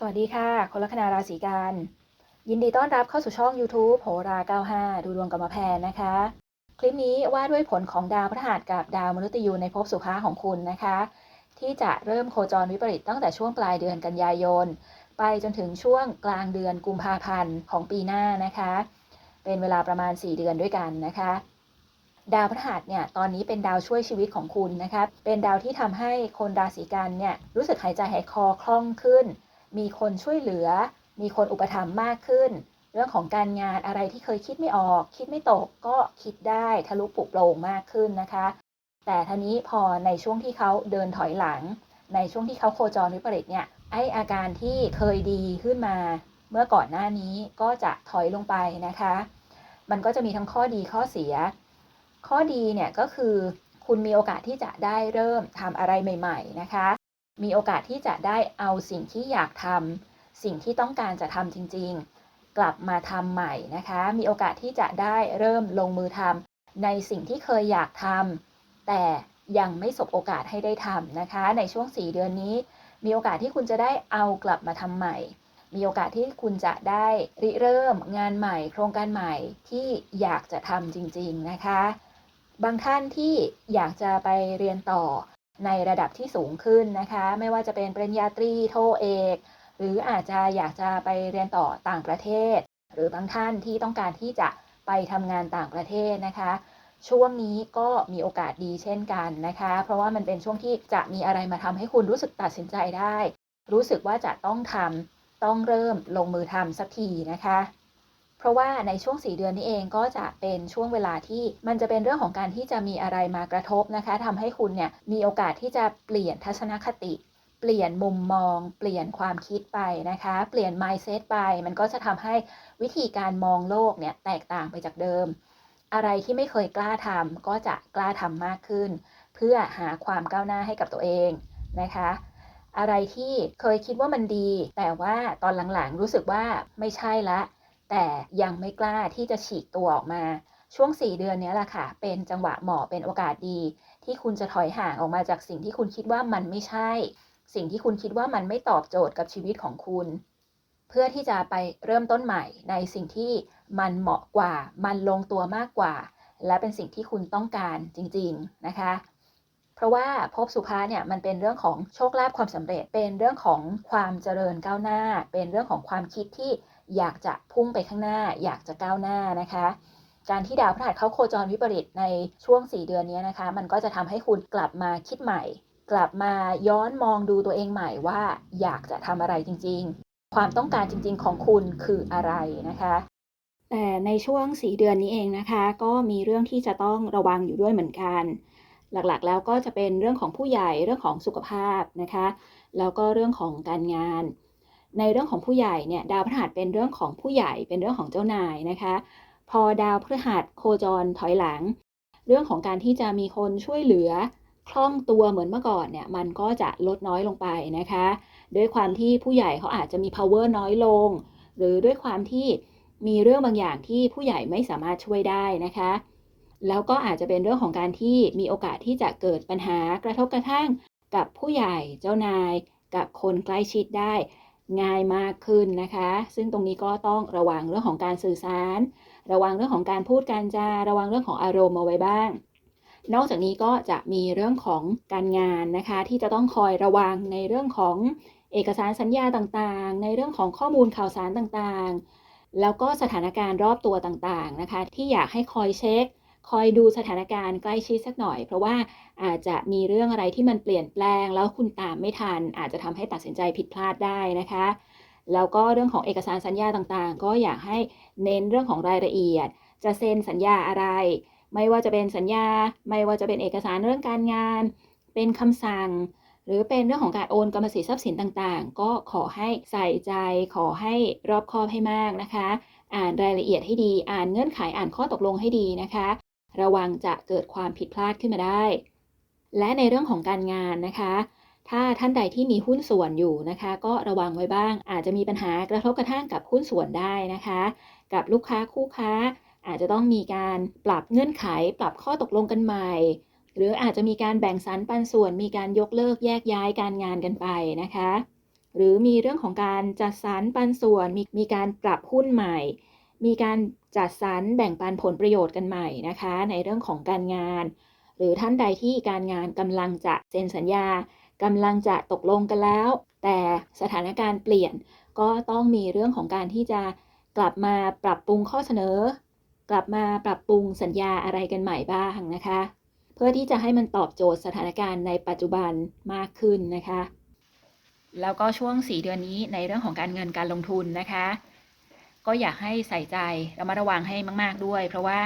สวัสดีค่ะ คนลัคนาราศีกัน ยินดีต้อนรับเข้าสู่ช่อง YouTube โหรา 95 ดูดวงกรรมาแพนนะคะ คลิปนี้ว่าด้วยผลของดาวพฤหัสกับดาวมฤตยูในภพสุภาของคุณนะคะ ที่จะเริ่มโคจรวิปริตตั้งแต่ช่วงปลายเดือนกันยายน ไปจนถึงช่วงกลางเดือนกุมภาพันธ์ของปีหน้านะคะ เป็นเวลาประมาณ 4 เดือนด้วยกันนะคะดาวพฤหัสเนี่ยตอนนี้เป็นดาวช่วยชีวิตของคุณนะคะ เป็นดาวที่ทำให้คนราศีกันเนี่ยรู้สึกหายใจหายคอคล่องขึ้น มีคนช่วยเหลือ มีคนอุปถัมภ์มากขึ้น เรื่องของการงานอะไรที่เคยคิดไม่ออก คิดไม่ตกก็คิดได้ทะลุปลุกโปร่งมากขึ้นนะคะ แต่ทีนี้พอในช่วงที่เขาเดินถอยหลัง ในช่วงที่เขาโคจรวิปริตเนี่ยไออาการที่เคยดีขึ้นมา เมื่อก่อนหน้านี้ก็จะถอยลงไปนะคะ มันก็จะมีทั้งข้อดีข้อเสีย ข้อดีเนี่ยก็คือคุณมีโอกาสที่จะได้เริ่มทำอะไรใหม่ ๆ นะคะ มีโอกาสที่จะได้เอาสิ่งที่อยากทำสิ่งที่ต้องการจะทำจริง ๆ กลับมาทำใหม่นะคะ มีโอกาสที่จะได้เริ่มลงมือทำในสิ่งที่เคยอยากทำแต่ยังไม่สบโอกาสให้ได้ทำนะคะ ในช่วง 4 เดือนนี้ มีโอกาสที่คุณจะได้เอากลับมาทำใหม่ มีโอกาสที่คุณจะได้ริเริ่มงานใหม่ โครงการใหม่ที่อยากจะทำจริง ๆ นะคะ บางท่านที่อยากจะไปเรียนต่อ ในระดับที่สูงขึ้นนะคะ ไม่ว่าจะเป็นปริญญาตรีโทเอก หรืออาจจะอยากจะไปเรียนต่อต่างประเทศ หรือบางท่านที่ต้องการที่จะไปทำงานต่างประเทศนะคะ ช่วงนี้ก็มีโอกาสดีเช่นกันนะคะ เพราะว่ามันเป็นช่วงที่จะมีอะไรมาทำให้คุณรู้สึกตัดสินใจได้ รู้สึกว่าจะต้องทำต้องเริ่มลงมือทำสักทีนะคะ เพราะว่าในช่วง 4 เดือนนี้เองก็จะเป็นช่วงเวลาที่มันจะเป็นเรื่องของการที่จะมีอะไรมากระทบนะคะทำให้คุณเนี่ยมีโอกาสที่จะเปลี่ยนทัศนคติ เปลี่ยนมุมมอง เปลี่ยนความคิดไปนะคะ เปลี่ยน mindset ไป มันก็จะทำให้วิธีการมองโลกเนี่ยแตกต่างไปจากเดิม อะไรที่ไม่เคยกล้าทำก็จะกล้าทำมากขึ้น เพื่อหาความก้าวหน้าให้กับตัวเองนะคะอะไรที่เคยคิดว่ามันดี แต่ว่าตอนหลังๆ รู้สึกว่าไม่ใช่ละ แต่ยังไม่กล้าที่จะฉีกตัวออกมา ช่วง 4 เดือนนี้แหละค่ะ เป็นจังหวะเหมาะเป็นโอกาสดี ที่คุณจะถอยห่างออกมาจากสิ่งที่คุณคิดว่ามันไม่ใช่ สิ่งที่คุณคิดว่ามันไม่ตอบโจทย์กับชีวิตของคุณ เพื่อที่จะไปเริ่มต้นใหม่ในสิ่งที่มันเหมาะกว่า มันลงตัวมากกว่า และเป็นสิ่งที่คุณต้องการจริง ๆ นะคะเพราะว่าภพสุภาเนี่ยมันเป็นเรื่องของโชคลาภความสำเร็จ เป็นเรื่องของความเจริญก้าวหน้า เป็นเรื่องของความคิดที่ อยากจะพุ่งไปข้างหน้า อยากจะก้าวหน้านะคะ การที่ดาวพฤหัสเข้าโคจรวิปริตในช่วง 4 เดือนนี้นะคะ มันก็จะทำให้คุณกลับมาคิดใหม่ กลับมาย้อนมองดูตัวเองใหม่ว่า อยากจะทำอะไรจริง ๆ ความต้องการจริง ๆ ของคุณคืออะไรนะคะแต่ในช่วง4เดือนนี้เองนะคะ ก็มีเรื่องที่จะต้องระวังอยู่ด้วยเหมือนกัน หลักๆ แล้วก็จะเป็นเรื่องของผู้ใหญ่เรื่องของสุขภาพนะคะ แล้วก็เรื่องของการงาน ในเรื่องของผู้ใหญ่เนี่ยดาวพฤหัสเป็นเรื่องของผู้ใหญ่เป็นเรื่องของเจ้านายนะคะ พอดาวพฤหัสโคจรถอยหลัง เรื่องของการที่จะมีคนช่วยเหลือคล่องตัวเหมือนเมื่อก่อนเนี่ยมันก็จะลดน้อยลงไปนะคะด้วยความที่ผู้ใหญ่เขาอาจจะมี power น้อยลง หรือด้วยความที่มีเรื่องบางอย่างที่ผู้ใหญ่ไม่สามารถช่วยได้นะคะ แล้วก็อาจจะเป็นเรื่องของการที่มีโอกาสที่จะเกิดปัญหากระทบกระทั่งกับผู้ใหญ่เจ้านาย กับคนใกล้ชิดได้ ง่ายมากขึ้นนะคะ ซึ่งตรงนี้ก็ต้องระวังเรื่องของการสื่อสาร ระวังเรื่องของการพูดการจาระวังเรื่องของอารมณ์เอาไว้บ้าง นอกจากนี้ก็จะมีเรื่องของการงานนะคะ ที่จะต้องคอยระวังในเรื่องของเอกสารสัญญาต่างๆ ในเรื่องของข้อมูลข่าวสารต่างๆ แล้วก็สถานการณ์รอบตัวต่างๆนะคะ ที่อยากให้คอยเช็ค คอยดูสถานการณ์ใกล้ชิดสักหน่อย เพราะว่าอาจจะมีเรื่องอะไรที่มันเปลี่ยนแปลง แล้วคุณตามไม่ทัน อาจจะทำให้ตัดสินใจผิดพลาดได้นะคะ แล้วก็เรื่องของเอกสารสัญญาต่างๆ ก็อยากให้เน้นเรื่องของรายละเอียด จะเซ็นสัญญาอะไร ไม่ว่าจะเป็นสัญญา ไม่ว่าจะเป็นเอกสารเรื่องการงาน เป็นคำสั่ง หรือเป็นเรื่องของการโอนกรรมสิทธิ์ทรัพย์สินต่างๆ ก็ขอให้ใส่ใจ ขอให้รอบคอบให้มากนะคะอ่านรายละเอียดให้ดี อ่านเงื่อนไข อ่านข้อตกลงให้ดีนะคะ ระวังจะเกิดความผิดพลาดขึ้นมาได้ และในเรื่องของการงานนะคะ ถ้าท่านใดที่มีหุ้นส่วนอยู่นะคะ ก็ระวังไว้บ้าง อาจจะมีปัญหากระทบกระทั่งกับหุ้นส่วนได้นะคะ กับลูกค้าคู่ค้า อาจจะต้องมีการปรับเงื่อนไข ปรับข้อตกลงกันใหม่ หรืออาจจะมีการแบ่งสรรปันส่วน มีการยกเลิกแยกย้ายการงานกันไปนะคะ หรือมีเรื่องของการจัดสรรปันส่วนมีมีการปรับหุ้นใหม่ มีการจัดสรรแบ่งปันผลประโยชน์กันใหม่นะคะ ในเรื่องของการงาน หรือท่านใดที่การงานกำลังจะเซ็นสัญญากำลังจะตกลงกันแล้ว แต่สถานการณ์เปลี่ยน ก็ต้องมีเรื่องของการที่จะกลับมาปรับปรุงข้อเสนอ กลับมาปรับปรุงสัญญาอะไรกันใหม่บ้างนะคะ เพื่อที่จะให้มันตอบโจทย์สถานการณ์ในปัจจุบันมากขึ้นนะคะ แล้วก็ช่วง 4 เดือนนี้ในเรื่องของการเงินการลงทุนนะคะ ก็อยากให้ใส่ใจระมัดระวังให้มาก ๆด้วย เพราะว่า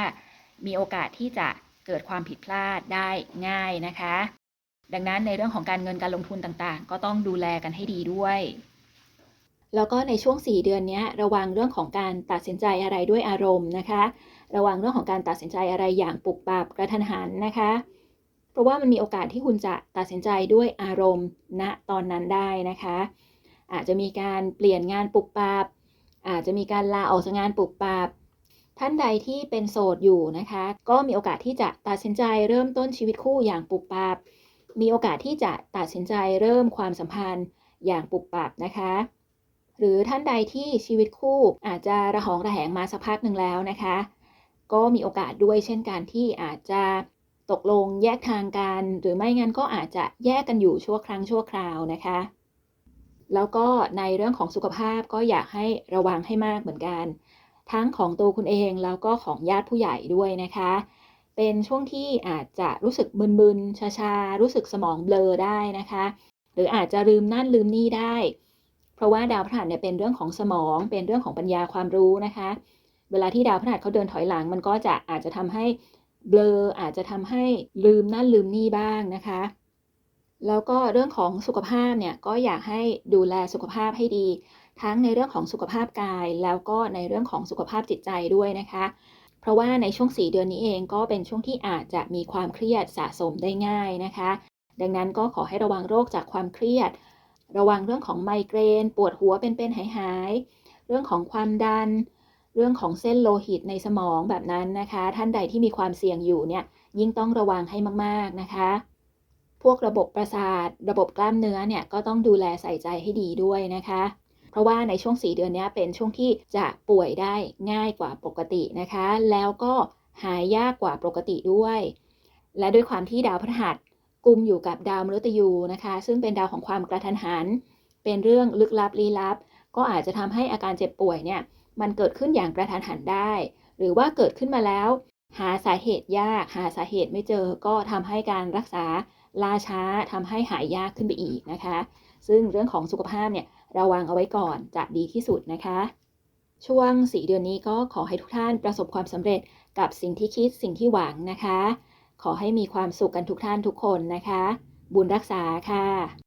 มีโอกาสที่จะเกิดความผิดพลาดได้ง่ายนะคะ ดังนั้นในเรื่องของการเงินการลงทุนต่างๆ ก็ต้องดูแลกันให้ดีด้วย แล้วก็ในช่วง 4 เดือนนี้ระวังเรื่องของการตัดสินใจอะไรด้วยอารมณ์นะคะ ระวังเรื่องของการตัดสินใจอะไรอย่างปุบปับกระทันหันนะคะ เพราะว่ามันมีโอกาสที่คุณจะตัดสินใจด้วยอารมณ์ณตอนนั้นได้นะคะ อาจจะมีการเปลี่ยนงานปุบปับ อาจจะมีการลาออกจากงานปุบปับท่านใดที่เป็นโสดอยู่นะคะ ก็มีโอกาสที่จะตัดสินใจเริ่มต้นชีวิตคู่อย่างปุบปับมีโอกาสที่จะตัดสินใจเริ่มความสัมพันธ์อย่างปุบปับนะคะ หรือท่านใดที่ชีวิตคู่อาจจะระหองระแหงมาสักพักหนึ่งแล้วนะคะ ก็มีโอกาสด้วยเช่นกันที่อาจจะตกลงแยกทางกัน หรือไม่งั้นก็อาจจะแยกกันอยู่ชั่วครั้งชั่วคราวนะคะ แล้วก็ในเรื่องของสุขภาพก็อยากให้ระวังให้มากเหมือนกัน ทั้งของตัวคุณเองแล้วก็ของญาติผู้ใหญ่ด้วยนะคะ เป็นช่วงที่อาจจะรู้สึกมึนๆชาๆรู้สึกสมองเบลอได้นะคะ หรืออาจจะลืมนั่นลืมนี่ได้ เพราะว่าดาวพฤหัสเนี่ยเป็นเรื่องของสมอง เป็นเรื่องของปัญญาความรู้นะคะ เวลาที่ดาวพฤหัสเขาเดินถอยหลัง มันก็จะอาจจะทำให้เบลออาจจะทำให้ลืมนั่นลืมนี่บ้างนะคะ แล้วก็เรื่องของสุขภาพเนี่ยก็อยากให้ดูแลสุขภาพให้ดี ทั้งในเรื่องของสุขภาพกาย แล้วก็ในเรื่องของสุขภาพจิตใจด้วยนะคะ เพราะว่าในช่วง 4 เดือนนี้เองก็เป็นช่วงที่อาจจะมีความเครียดสะสมได้ง่ายนะคะ ดังนั้นก็ขอให้ระวังโรคจากความเครียด ระวังเรื่องของไมเกรน ปวดหัวเป็นๆหายๆเรื่องของความดัน เรื่องของเส้นโลหิตในสมองแบบนั้นนะคะ ท่านใดที่มีความเสี่ยงอยู่เนี่ยยิ่งต้องระวังให้มากๆนะคะ พวกระบบประสาท ระบบกล้ามเนื้อเนี่ยก็ต้องดูแลใส่ใจให้ดีด้วยนะคะ เพราะว่าในช่วง 4 เดือนนี้เป็นช่วงที่จะป่วยได้ง่ายกว่าปกตินะคะ แล้วก็หายยากกว่าปกติด้วย และด้วยความที่ดาวพฤหัสกุมอยู่กับดาวมฤตยูนะคะ ซึ่งเป็นดาวของความกระทันหัน เป็นเรื่องลึกลับลี้ลับ ก็อาจจะทำให้อาการเจ็บป่วยเนี่ยมันเกิดขึ้นอย่างกระทันหันได้ หรือว่าเกิดขึ้นมาแล้ว หาสาเหตุยาก หาสาเหตุไม่เจอก็ทำให้การรักษา ล่าช้าทำให้หายยากขึ้นไปอีกนะคะ ซึ่งเรื่องของสุขภาพเนี่ยระวังเอาไว้ก่อนจะดีที่สุดนะคะ ช่วงสีเดือนนี้ก็ขอให้ทุกท่านประสบความสำเร็จกับสิ่งที่คิดสิ่งที่หวังนะคะ ขอให้มีความสุขกันทุกท่านทุกคนนะคะ บุญรักษาค่ะ